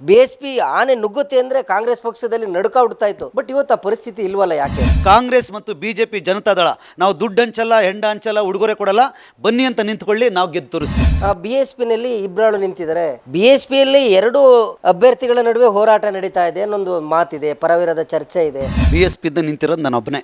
B S P ಆನೆ ನುಗ್ಗುತ್ತೆ ಅಂದ್ರೆ ಕಾಂಗ್ರೆಸ್ ಪಕ್ಷದಲ್ಲಿ ನಡುಕ ಹುಡ್ತಾ ಇತ್ತು. ಬಟ್ ಇವತ್ತು ಆ ಪರಿಸ್ಥಿತಿ ಇಲ್ವಲ್ಲ ಯಾಕೆ? ಕಾಂಗ್ರೆಸ್ ಮತ್ತು ಬಿಜೆಪಿ ಜನತಾ ದಳ ನಾವು ದುಡ್ಡು ಹಂಚಲ್ಲ ಹೆಂಡ ಹಂಚಲ್ಲ ಉಡುಗೊರೆ ಕೊಡಲ್ಲ ಬನ್ನಿ ಅಂತ ನಿಂತ್ಕೊಳ್ಳಿ ನಾವು ಗೆದ್ದು ತೋರಿಸ್ತೀವಿ. ಬಿ ಎಸ್ ಪಿನಲ್ಲಿ ಇಬ್ಬರಾಳು ನಿಂತಿದ್ದಾರೆ. ಬಿ ಎಸ್ ಪಿಯಲ್ಲಿ ಎರಡು ಅಭ್ಯರ್ಥಿಗಳ ನಡುವೆ ಹೋರಾಟ ನಡೀತಾ ಇದೆ ಅನ್ನೊಂದು ಮಾತಿದೆ ಪರವಿರದ ಚರ್ಚೆ ಇದೆ. ಬಿ ಎಸ್ ಪಿ ನಿಂತಿರೋದು ನಾನು ಒಬ್ಬನೇ.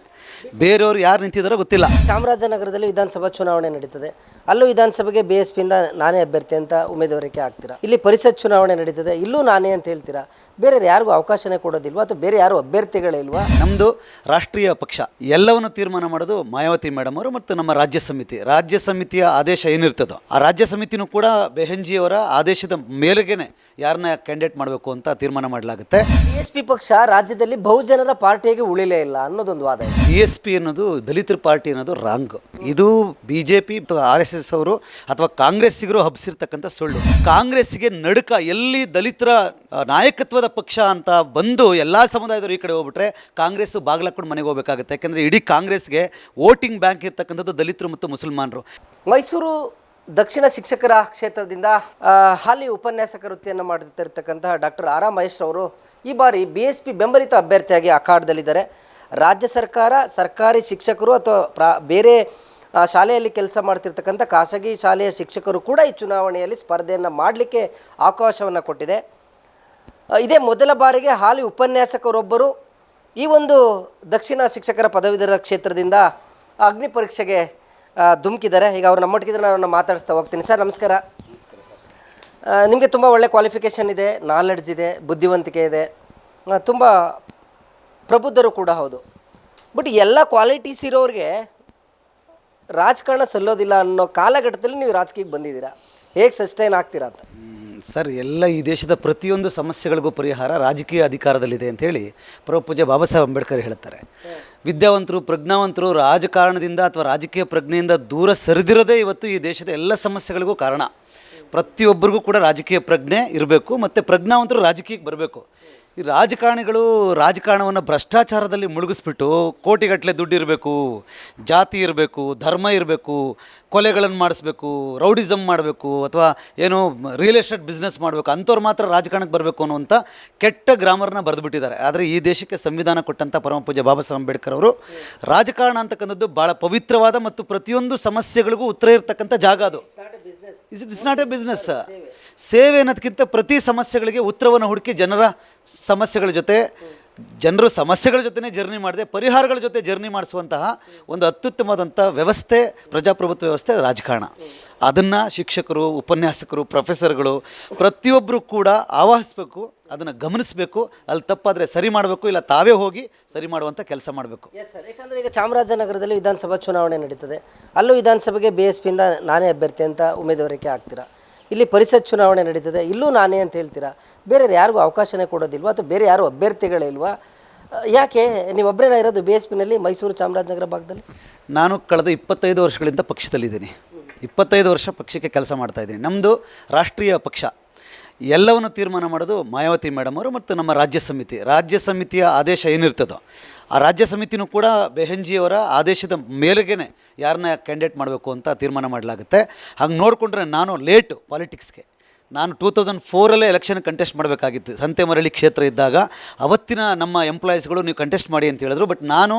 ಬೇರೆಯವರು ಯಾರು ನಿಂತಿದ್ದಾರೋ ಗೊತ್ತಿಲ್ಲ. ಚಾಮರಾಜನಗರದಲ್ಲಿ ವಿಧಾನಸಭಾ ಚುನಾವಣೆ ನಡೀತದೆ. ಅಲ್ಲೂ ವಿಧಾನಸಭೆಗೆ ಬಿ ಎಸ್ ಪಿಯಿಂದ ನಾನೇ ಅಭ್ಯರ್ಥಿ ಅಂತ ಉಮೇದುವಾರಿಕೆ ಆಗ್ತೀರಾ ಇಲ್ಲಿ ಪರಿಷತ್ ಚುನಾವಣೆ ನಡೀತದೆ. ಇಲ್ಲೂ ನಾನೇ ಅಂತ ಹೇಳ್ತೀರಾ? ಬೇರೆ ಯಾರಿಗೂ ಅವಕಾಶನೇ ಕೊಡೋದಿಲ್ವಾ ಅಥವಾ ಬೇರೆ ಯಾರು ಅಭ್ಯರ್ಥಿಗಳೇ ಇಲ್ವಾ? ನಮ್ಮದು ರಾಷ್ಟ್ರೀಯ ಪಕ್ಷ. ಎಲ್ಲವನ್ನು ತೀರ್ಮಾನ ಮಾಡೋದು ಮಾಯಾವತಿ ಮೇಡಮ್ ಅವರು ಮತ್ತು ನಮ್ಮ ರಾಜ್ಯ ಸಮಿತಿ. ರಾಜ್ಯ ಸಮಿತಿಯ ಆದೇಶ ಏನಿರ್ತದೋ ಆ ರಾಜ್ಯ ಸಮಿತಿನೂ ಕೂಡ ಬೆಹೆಂಜಿಯವರ ಆದೇಶದ ಮೇಲೆಗೇನೆ ಯಾರನ್ನ ಕ್ಯಾಂಡಿಡೇಟ್ ಮಾಡಬೇಕು ಅಂತ ತೀರ್ಮಾನ ಮಾಡಲಾಗುತ್ತೆ. ಬಿ ಎಸ್ ಪಿ ಪಕ್ಷ ರಾಜ್ಯದಲ್ಲಿ ಬಹುಜನರ ಪಾರ್ಟಿಯಾಗಿ ಉಳಿಲೇ ಇಲ್ಲ ಅನ್ನೋದೊಂದು ವಾದ ಇದೆ. ಬಿ ಎಸ್ ಪಿ ಅನ್ನೋದು ದಲಿತರ ಪಾರ್ಟಿ ಅನ್ನೋದು ರಾಂಗ್ ಇದು B J P R S S ಅವರು ಅಥವಾ ಕಾಂಗ್ರೆಸ್ಸಿಗರು ಹಬ್ಬಿಸಿರ್ತಕ್ಕಂಥ ಸುಳ್ಳು. ಕಾಂಗ್ರೆಸ್ಸಿಗೆ ನಡುಕ ಎಲ್ಲಿ ದಲಿತರ ನಾಯಕತ್ವದ ಪಕ್ಷ ಅಂತ ಬಂದು ಎಲ್ಲ ಸಮುದಾಯದವರು ಈ ಕಡೆ ಹೋಗ್ಬಿಟ್ರೆ ಕಾಂಗ್ರೆಸ್ಸು ಬಾಗ್ಲಾಕೊಂಡು ಮನೆಗೆ ಹೋಗ್ಬೇಕಾಗುತ್ತೆ. ಯಾಕೆಂದರೆ ಇಡೀ ಕಾಂಗ್ರೆಸ್ಗೆ ವೋಟಿಂಗ್ ಬ್ಯಾಂಕ್ ಇರ್ತಕ್ಕಂಥದ್ದು ದಲಿತರು ಮತ್ತು ಮುಸಲ್ಮಾನರು. ಮೈಸೂರು ದಕ್ಷಿಣ ಶಿಕ್ಷಕರ ಕ್ಷೇತ್ರದಿಂದ ಹಾಲಿ ಉಪನ್ಯಾಸಕ ವೃತ್ತಿಯನ್ನು ಮಾಡುತ್ತಿರ್ತಕ್ಕಂತಹ ಡಾಕ್ಟರ್ ಆರ್ ಮಹೇಶ್ ಅವರು ಈ ಬಾರಿ ಬಿ ಎಸ್ ಪಿ ಬೆಂಬಲಿತ ಅಭ್ಯರ್ಥಿಯಾಗಿ ಅಖಾಡದಲ್ಲಿದ್ದಾರೆ ರಾಜ್ಯ ಸರ್ಕಾರ, ಸರ್ಕಾರಿ ಶಿಕ್ಷಕರು ಅಥವಾ ಪ್ರಾ, ಬೇರೆ ಶಾಲೆಯಲ್ಲಿ ಕೆಲಸ ಮಾಡ್ತಿರ್ತಕ್ಕಂಥ ಖಾಸಗಿ ಶಾಲೆಯ ಶಿಕ್ಷಕರು ಕೂಡ ಈ ಚುನಾವಣೆಯಲ್ಲಿ ಸ್ಪರ್ಧೆಯನ್ನು ಮಾಡಲಿಕ್ಕೆ ಅವಕಾಶವನ್ನು ಕೊಟ್ಟಿದೆ. ಇದೇ ಮೊದಲ ಬಾರಿಗೆ ಹಾಲಿ ಉಪನ್ಯಾಸಕರೊಬ್ಬರು ಈ ಒಂದು ದಕ್ಷಿಣ ಶಿಕ್ಷಕರ ಪದವೀಧರ ಕ್ಷೇತ್ರದಿಂದ ಅಗ್ನಿ ಪರೀಕ್ಷೆಗೆ ಧುಮುಕಿದ್ದಾರೆ. ಈಗ ಅವ್ರು ನಮ್ಮೊಟ್ಟಿಗಿದ್ರೆ ನಾನು ಮಾತಾಡಿಸ್ತಾ ಹೋಗ್ತೀನಿ. ಸರ್, ನಮಸ್ಕಾರ. ನಿಮಗೆ ತುಂಬ ಒಳ್ಳೆ ಕ್ವಾಲಿಫಿಕೇಷನ್ ಇದೆ ನಾಲೆಡ್ಜ್ ಇದೆ, ಬುದ್ಧಿವಂತಿಕೆ ಇದೆ. ತುಂಬ ಪ್ರಬುದ್ಧರು ಕೂಡ ಹೌದು. ಬಟ್ ಎಲ್ಲ ಕ್ವಾಲಿಟೀಸ್ ಇರೋರಿಗೆ ರಾಜಕಾರಣ ಸಲ್ಲೋದಿಲ್ಲ ಅನ್ನೋ ಕಾಲಘಟ್ಟದಲ್ಲಿ ನೀವು ರಾಜಕೀಯಕ್ಕೆ ಬಂದಿದ್ದೀರಾ? ಹೇಗೆ ಸಸ್ಟೈನ್ ಆಗ್ತೀರಾ ಅಂತ? ಸರ್, ಎಲ್ಲ ಈ ದೇಶದ ಪ್ರತಿಯೊಂದು ಸಮಸ್ಯೆಗಳಿಗೂ ಪರಿಹಾರ ರಾಜಕೀಯ ಅಧಿಕಾರದಲ್ಲಿದೆ ಅಂತ ಹೇಳಿ ಪೂಜ್ಯ ಬಾಬಾ ಸಾಹೇಬ್ ಅಂಬೇಡ್ಕರ್ ಹೇಳ್ತಾರೆ. ವಿದ್ಯಾವಂತರು, ಪ್ರಜ್ಞಾವಂತರು ರಾಜಕಾರಣದಿಂದ ಅಥವಾ ರಾಜಕೀಯ ಪ್ರಜ್ಞೆಯಿಂದ ದೂರ ಸರಿದಿರೋದೇ ಇವತ್ತು ಈ ದೇಶದ ಎಲ್ಲ ಸಮಸ್ಯೆಗಳಿಗೂ ಕಾರಣ. ಪ್ರತಿಯೊಬ್ಬರಿಗೂ ಕೂಡ ರಾಜಕೀಯ ಪ್ರಜ್ಞೆ ಇರಬೇಕು, ಮತ್ತು ಪ್ರಜ್ಞಾವಂತರು ರಾಜಕೀಯಕ್ಕೆ ಬರಬೇಕು. ಈ ರಾಜಕಾರಣಿಗಳು ರಾಜಕಾರಣವನ್ನು ಭ್ರಷ್ಟಾಚಾರದಲ್ಲಿ ಮುಳುಗಿಸ್ಬಿಟ್ಟು ಕೋಟಿಗಟ್ಟಲೆ ದುಡ್ಡು ಇರಬೇಕು ಜಾತಿ ಇರಬೇಕು ಧರ್ಮ ಇರಬೇಕು ಕೊಲೆಗಳನ್ನು ಮಾಡಿಸ್ಬೇಕು ರೌಡಿಸಮ್ ಮಾಡಬೇಕು ಅಥವಾ ಏನು ರಿಯಲ್ ಎಸ್ಟೇಟ್ ಬಿಸ್ನೆಸ್ ಮಾಡಬೇಕು ಅಂಥವ್ರು ಮಾತ್ರ ರಾಜಕಾರಣಕ್ಕೆ ಬರಬೇಕು ಅನ್ನುವಂಥ ಕೆಟ್ಟ ಗ್ರಾಮರ್ನ ಬರೆದುಬಿಟ್ಟಿದ್ದಾರೆ. ಆದರೆ ಈ ದೇಶಕ್ಕೆ ಸಂವಿಧಾನ ಕೊಟ್ಟಂಥ ಪರಮ ಪೂಜ್ಯ ಬಾಬಾ ಸಾಹೇಬ್ ಅಂಬೇಡ್ಕರ್ ಅವರು ರಾಜಕಾರಣ ಅಂತಕ್ಕಂಥದ್ದು ಭಾಳ ಪವಿತ್ರವಾದ ಮತ್ತು ಪ್ರತಿಯೊಂದು ಸಮಸ್ಯೆಗಳಿಗೂ ಉತ್ತರ ಇರತಕ್ಕಂಥ ಜಾಗ ಅದು. Is it's not a business ಸೇವೆ ಅನ್ನೋದಕ್ಕಿಂತ ಪ್ರತಿ ಸಮಸ್ಯೆಗಳಿಗೆ ಉತ್ತರವನ್ನು ಹುಡುಕಿ ಜನರ ಸಮಸ್ಯೆಗಳ ಜೊತೆ, ಜನರು ಸಮಸ್ಯೆಗಳ ಜೊತೆನೇ ಜರ್ನಿ ಮಾಡದೆ, ಪರಿಹಾರಗಳ ಜೊತೆ ಜರ್ನಿ ಮಾಡಿಸುವಂತಹ ಒಂದು ಅತ್ಯುತ್ತಮವಾದಂಥ ವ್ಯವಸ್ಥೆ, ಪ್ರಜಾಪ್ರಭುತ್ವ ವ್ಯವಸ್ಥೆ ರಾಜಕಾರಣ. ಅದನ್ನು ಶಿಕ್ಷಕರು, ಉಪನ್ಯಾಸಕರು ಪ್ರೊಫೆಸರ್ಗಳು ಪ್ರತಿಯೊಬ್ಬರು ಕೂಡ ಆವಾಹಿಸಬೇಕು, ಅದನ್ನು ಗಮನಿಸಬೇಕು, ಅಲ್ಲಿ ತಪ್ಪಾದರೆ ಸರಿ ಮಾಡಬೇಕು, ಇಲ್ಲ ತಾವೇ ಹೋಗಿ ಸರಿ ಮಾಡುವಂಥ ಕೆಲಸ ಮಾಡಬೇಕು. ಎಸ್ ಸರ್ ಯಾಕಂದರೆ ಈಗ ಚಾಮರಾಜನಗರದಲ್ಲಿ ವಿಧಾನಸಭಾ ಚುನಾವಣೆ ನಡೀತದೆ. ಅಲ್ಲೂ ವಿಧಾನಸಭೆಗೆ ಬಿ ಎಸ್ ಪಿಯಿಂದ ನಾನೇ ಅಭ್ಯರ್ಥಿ ಅಂತ ಉಮೇದುವಾರಿಕೆ ಆಗ್ತೀರಾ? ಇಲ್ಲಿ ಪರಿಷತ್ ಚುನಾವಣೆ ನಡೀತದೆ. ಇಲ್ಲೂ ನಾನೇ ಅಂತ ಹೇಳ್ತೀರಾ? ಬೇರೆ ಯಾರಿಗೂ ಅವಕಾಶನೇ ಕೊಡೋದಿಲ್ವಾ? ಅಥವಾ ಬೇರೆ ಯಾರು ಅಭ್ಯರ್ಥಿಗಳೇ ಇಲ್ವಾ? ಯಾಕೆ ನೀವು ಒಬ್ಬರೇನ ಇರೋದು ಬಿ ಎಸ್ ಪಿನಲ್ಲಿ ಮೈಸೂರು ಚಾಮರಾಜನಗರ ಭಾಗದಲ್ಲಿ? ನಾನು ಕಳೆದ ಇಪ್ಪತ್ತೈದು ವರ್ಷಗಳಿಂದ ಪಕ್ಷದಲ್ಲಿದ್ದೀನಿ. ಇಪ್ಪತ್ತೈದು ವರ್ಷ ಪಕ್ಷಕ್ಕೆ ಕೆಲಸ ಮಾಡ್ತಾಯಿದ್ದೀನಿ ನಮ್ಮದು ರಾಷ್ಟ್ರೀಯ ಪಕ್ಷ. ಎಲ್ಲವನ್ನು ತೀರ್ಮಾನ ಮಾಡೋದು ಮಾಯಾವತಿ ಮೇಡಮ್ ಅವರು ಮತ್ತು ನಮ್ಮ ರಾಜ್ಯ ಸಮಿತಿ. ರಾಜ್ಯ ಸಮಿತಿಯ ಆದೇಶ ಏನಿರ್ತದೋ, ಆ ರಾಜ್ಯ ಸಮಿತಿನೂ ಕೂಡ ಬೆಹೆಂಜಿಯವರ ಆದೇಶದ ಮೇಲೆಗೆ ಯಾರನ್ನ ಕ್ಯಾಂಡಿಡೇಟ್ ಮಾಡಬೇಕು ಅಂತ ತೀರ್ಮಾನ ಮಾಡಲಾಗುತ್ತೆ. ಹಾಗೆ ನೋಡಿಕೊಂಡ್ರೆ ನಾನು ಲೇಟು ಪಾಲಿಟಿಕ್ಸ್ಗೆ ನಾನು ಟೂ ತೌಸಂಡ್ ಫೋರಲ್ಲೇ ಎಲೆಕ್ಷನ್ ಕಂಟೆಸ್ಟ್ ಮಾಡಬೇಕಾಗಿತ್ತು. ಸಂತೆ ಮರಳಿ ಕ್ಷೇತ್ರ ಇದ್ದಾಗ ಅವತ್ತಿನ ನಮ್ಮ ಎಂಪ್ಲಾಯೀಸ್ಗಳು ನೀವು ಕಂಟೆಸ್ಟ್ ಮಾಡಿ ಅಂತ ಹೇಳಿದ್ರು. ಬಟ್ ನಾನು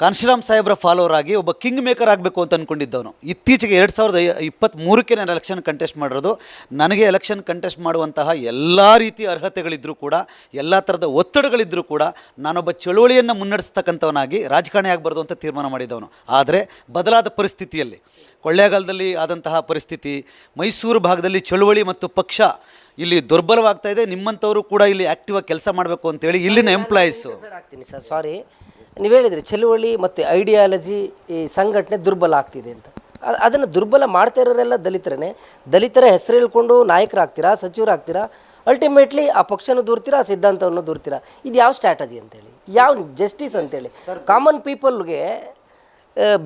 ಕಾನ್ಶಿರಾಮ್ ಸಾಹೇಬ್ರ ಫಾಲೋವರ್ ಆಗಿ ಒಬ್ಬ ಕಿಂಗ್ ಮೇಕರ್ ಆಗಬೇಕು ಅಂತ ಅಂದ್ಕೊಂಡಿದ್ದವನು ಇತ್ತೀಚೆಗೆ ಎರಡು ಸಾವಿರದ ಇಪ್ಪತ್ತ್ಮೂರಕ್ಕೆ ನಾನು ಎಲೆಕ್ಷನ್ ಕಂಟೆಸ್ಟ್ ಮಾಡಿರೋದು. ನನಗೆ ಎಲೆಕ್ಷನ್ ಕಂಟೆಸ್ಟ್ ಮಾಡುವಂತಹ ಎಲ್ಲ ರೀತಿಯ ಅರ್ಹತೆಗಳಿದ್ದರೂ ಕೂಡ ಎಲ್ಲ ಥರದ ಒತ್ತಡಗಳಿದ್ದರೂ ಕೂಡ ನಾನೊಬ್ಬ ಚಳುವಳಿಯನ್ನು ಮುನ್ನಡೆಸ್ತಕ್ಕಂಥವನಾಗಿ ರಾಜಕಾರಣಿ ಆಗಬಾರ್ದು ಅಂತ ತೀರ್ಮಾನ ಮಾಡಿದವನು. ಆದರೆ ಬದಲಾದ ಪರಿಸ್ಥಿತಿಯಲ್ಲಿ ಕೊಳ್ಳೇಗಾಲದಲ್ಲಿ ಆದಂತಹ ಪರಿಸ್ಥಿತಿ ಮೈಸೂರು ಭಾಗದಲ್ಲಿ ಚಳುವಳಿ ಮತ್ತು ಪಕ್ಷ ಇಲ್ಲಿ ದುರ್ಬಲವಾಗ್ತಾ ಇದೆ. ನಿಮ್ಮಂಥವರು ಕೂಡ ಇಲ್ಲಿ ಆ್ಯಕ್ಟಿವಾಗಿ ಕೆಲಸ ಮಾಡಬೇಕು ಅಂತೇಳಿ ಇಲ್ಲಿನ ಎಂಪ್ಲಾಯೀಸು ಸಾರಿ ನೀವು ಹೇಳಿದರೆ ಚಳುವಳಿ ಮತ್ತು ಐಡಿಯಾಲಜಿ ಈ ಸಂಘಟನೆ ದುರ್ಬಲ ಆಗ್ತಿದೆ ಅಂತ. ಅದನ್ನು ದುರ್ಬಲ ಮಾಡ್ತಾ ಇರೋರೆಲ್ಲ ದಲಿತರೇ ದಲಿತರ ಹೆಸರು ಹೇಳ್ಕೊಂಡು ನಾಯಕರಾಗ್ತೀರಾ ಸಚಿವರಾಗ್ತೀರಾ ಅಲ್ಟಿಮೇಟ್ಲಿ ಆ ಪಕ್ಷನ ದೂರ್ತೀರಾ ಆ ಸಿದ್ಧಾಂತವನ್ನು ದೂರ್ತೀರಾ? ಇದು ಯಾವ ಸ್ಟ್ರಾಟಜಿ ಅಂತೇಳಿ? ಯಾವ ಜಸ್ಟಿಸ್ ಅಂತೇಳಿ? ಕಾಮನ್ ಪೀಪಲ್ಗೆ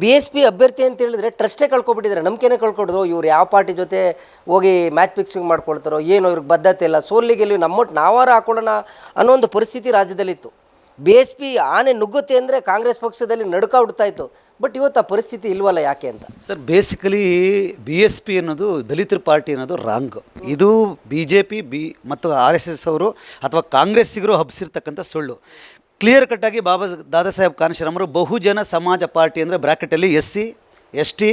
ಬಿ ಎಸ್ ಪಿ ಅಭ್ಯರ್ಥಿ ಅಂತ ಹೇಳಿದ್ರೆ ಟ್ರಸ್ಟೇ ಕಳ್ಕೊಬಿಟ್ಟಿದ್ದಾರೆ. ನಂಬಿಕೆನೇ ಕಳ್ಕೊಡಿದ್ರು. ಇವ್ರು ಯಾವ ಪಾರ್ಟಿ ಜೊತೆ ಹೋಗಿ ಮ್ಯಾಚ್ ಫಿಕ್ಸಿಂಗ್ ಮಾಡ್ಕೊಳ್ತಾರೋ ಏನೋ ಇವ್ರಿಗೆ ಬದ್ಧತೆ ಇಲ್ಲ. ಸೋಲಿಗೆ ಗೆಲ್ಲಿ ನಮ್ಮೊಟ್ಟು ನಾವಾರ ಹಾಕೊಳ್ಳೋಣ ಅನ್ನೋ ಒಂದು ಪರಿಸ್ಥಿತಿ ರಾಜ್ಯದಲ್ಲಿತ್ತು. ಬಿ ಎಸ್ ಪಿ ಆನೆ ನುಗ್ಗುತ್ತೆ ಅಂದರೆ ಕಾಂಗ್ರೆಸ್ ಪಕ್ಷದಲ್ಲಿ ನಡುಕ ಹುಡ್ತಾ ಇತ್ತು. ಬಟ್ ಇವತ್ತು ಆ ಪರಿಸ್ಥಿತಿ ಇಲ್ವಲ್ಲ ಯಾಕೆ ಅಂತ? Sir basically B S P ಅನ್ನೋದು ದಲಿತರ ಪಾರ್ಟಿ ಅನ್ನೋದು ರಾಂಗ್ ಇದು ಬಿ ಜೆ ಪಿ, ಬಿ ಮತ್ತು ಆರ್ ಎಸ್ ಎಸ್ ಅವರು ಅಥವಾ ಕಾಂಗ್ರೆಸ್ಸಿಗರು ಹಬ್ಬಿಸಿರ್ತಕ್ಕಂಥ ಸುಳ್ಳು. ಕ್ಲಿಯರ್ ಕಟ್ಟಾಗಿ ಬಾಬಾ ದಾದಾ ಸಾಹೇಬ್ ಕಾನ್ಶಿರಾಮ್ ಅವರು ಬಹುಜನ ಸಮಾಜ ಪಾರ್ಟಿ ಅಂದರೆ ಬ್ರ್ಯಾಕೆಟಲ್ಲಿ S C S T